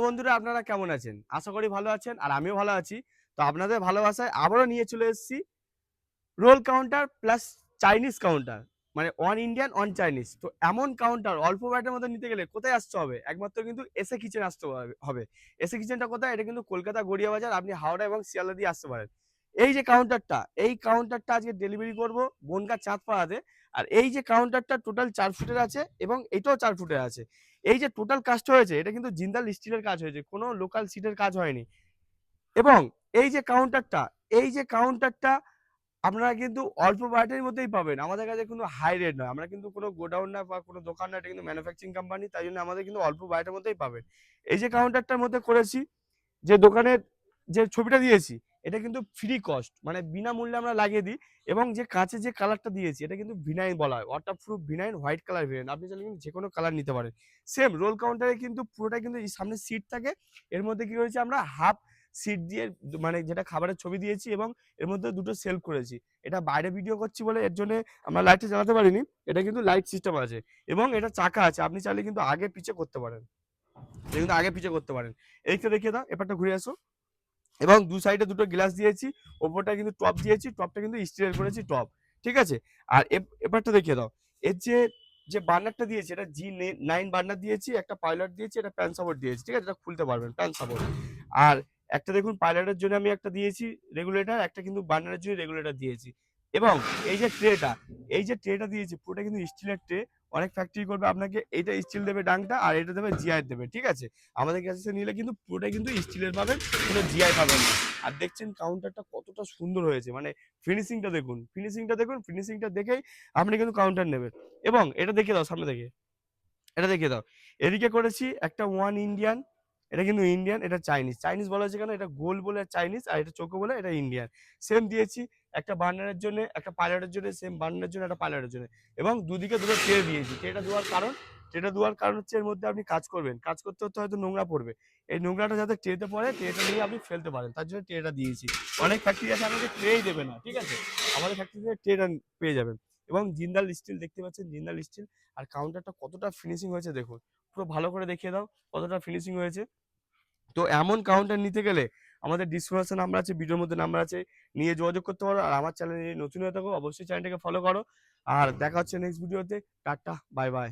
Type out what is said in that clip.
বন্ধুরা, আপনারা কেমন আছেন? আশা করি ভালো আছেন আর আমিও ভালো আছি। তো আপনাদের ভালোবাসায় আবারও নিয়ে চলে এসেছি roll counter plus Chinese counter মানে অন ইন্ডিয়ান অন চাইনিজ। তো এমন কাউন্টার অল্প ব্যাটের মধ্যে নিতে গেলে কোথায় আসতে হবে? একমাত্র কিন্তু এসে কিচেন আসতে হবে- এসে কিচেনটা কোথায়? এটা কিন্তু কলকাতা গড়িয়া বাজার, আপনি হাওড়া এবং শিয়ালদা দিয়ে আসতে পারেন। এই যে কাউন্টারটা, এই কাউন্টারটা আজকে ডেলিভারি করব, বনগা চাঁদপাড়াতে। আর এই যে কাউন্টারটা টোটাল চার ফুটের আছে এবং এটাও চার ফুটের আছে। এই যে টোটাল কাজটা হয়েছে, এটা কিন্তু জিন্দাল স্টিলের কাজ হয়েছে, কোনো লোকাল সিটের কাজ হয়নি। এবং এই যে কাউন্টারটা এই যে কাউন্টারটা আপনারা কিন্তু অল্প বাজেটের মধ্যেই পাবেন। আমাদের কাছে কিন্তু হাই রেট নয়। আমরা কিন্তু কোনো গোডাউন না বা কোনো দোকান না, এটা কিন্তু ম্যানুফ্যাকচারিং কোম্পানি তাই জন্য আমাদের কিন্তু অল্প বাজেটের মধ্যেই পাবেন। এই যে কাউন্টারটার মধ্যে করেছি, যে দোকানের যে ছবিটা দিয়েছি এটা কিন্তু ফ্রি কস্ট মানে বিনামূল্যে আমরা লাগিয়ে দিই এবং যে কাঁচে যে কালারটা দিয়েছি, এটা কিন্তু ভিনাইন বলা হয়। Waterproof vinyl white colour vinyl আপনি চাইলে কিন্তু যে কোনো কালার নিতে পারেন। সেম রোল কাউন্টারে কিন্তু পুরোটা কিন্তু সামনে সিট থাকে। এর মধ্যে কি করেছি আমরা হাফ সিট দিয়ে মানে যেটা খাবারের ছবি দিয়েছি এবং এর মধ্যে দুটো সেলফ করেছি। এটা বাইরে ভিডিও করছি বলে এর জন্য আমরা লাইটটা জ্বালাতে পারিনি। এটা কিন্তু লাইট সিস্টেম আছে এবং এটা চাকা আছে। আপনি চাইলে কিন্তু আগে পিছে করতে পারেন। কিন্তু আগে পিছে করতে পারেন। এইটা দেখিয়ে দাও, এপারটা ঘুরে আসো। এবং দু সাইডে দুটো গ্লাস দিয়েছি, ওপরটা কিন্তু টপ দিয়েছি টপটা কিন্তু স্টিলের করেছি টপ ঠিক আছে? আর এপারটা দেখিয়ে দাও, এর যে যে বার্নারটা দিয়েছি, এটা জি নাইন বার্নার দিয়েছি, একটা পাইলট দিয়েছি এটা প্যান সাপোর্ট দিয়েছি, ঠিক আছে? এটা খুলতে পারবেন প্যান সাপোর্ট আর একটা দেখুন পাইলটের জন্য আমি একটা দিয়েছি রেগুলেটর একটা কিন্তু বার্নারের জন্য রেগুলেটর দিয়েছি। এবং এই যে ট্রেটা এই যে ট্রেটা দিয়েছি, পুরোটা কিন্তু স্টিলের ট্রে অনেক ফ্যাক্টরি করবে, আপনাকে এটা স্টিল দেবে ডাংটা আর এটা দেবে জিআই দেবে, ঠিক আছে? আমাদের কাছে নিলে কিন্তু পুরোটাই কিন্তু স্টিলের পাবেন, কোনো জিআই পাবেন না। আর দেখছেন কাউন্টারটা কতটা সুন্দর হয়েছে মানে ফিনিশিংটা দেখুন ফিনিশিংটা দেখুন ফিনিশিংটা দেখেই আপনি কিন্তু কাউন্টার নেবেন। এবং এটা দেখে দাও, সামনে দেখে, এটা দেখে দাও। এদিকে করেছি একটা ওয়ান ইন্ডিয়ান এটা কিন্তু ইন্ডিয়ান এটা চাইনিজ চাইনিজ বলা হয়েছে কেন? এটা গোল বলে চাইনিজ আর এটা চোখো বলে এটা ইন্ডিয়ান সেম দিয়েছি, একটা বার্নারের জন্য, একটা পাইলটের জন্য সেম বার্নারের জন্য, একটা পাইলটের জন্য। এবং দুদিকে দুটো ট্রে দিয়েছি। ট্রেটা দেওয়ার কারণ ট্রেটা দেওয়ার কারণ হচ্ছে এর মধ্যে আপনি কাজ করবেন। কাজ করতে করতে হয়তো নোংরা পড়বে। এই নোংরাটা যাতে ট্রেতে পড়ে ট্রেটা নিয়ে আপনি ফেলতে পারেন। তার জন্য ট্রেটা দিয়েছি। অনেক ফ্যাক্টরি আছে আমাদের ট্রেই দেবে না, ঠিক আছে? আমাদের ফ্যাক্টরি থেকে ট্রেটা পেয়ে যাবেন। এবং জিন্দাল স্টিল দেখতে পাচ্ছেন জিন্দাল স্টিল আর কাউন্টারটা কতটা ফিনিশিং হয়েছে দেখুন। পুরো ভালো করে দেখিয়ে দাও কতটা ফিনিশিং হয়েছে। তো এমন কাউন্টার নিতে গেলে আমাদের ডিসক্রিপশন নাম্বার আছে ভিডিওর মধ্যে নাম্বার আছে, নিয়ে যোগাযোগ করতে পারো। আর আমার চ্যানেলে নতুন হয়ে থাকো, অবশ্যই চ্যানেলটাকে ফলো করো। আর দেখা হচ্ছে নেক্সট ভিডিওতে টাটা বাই বাই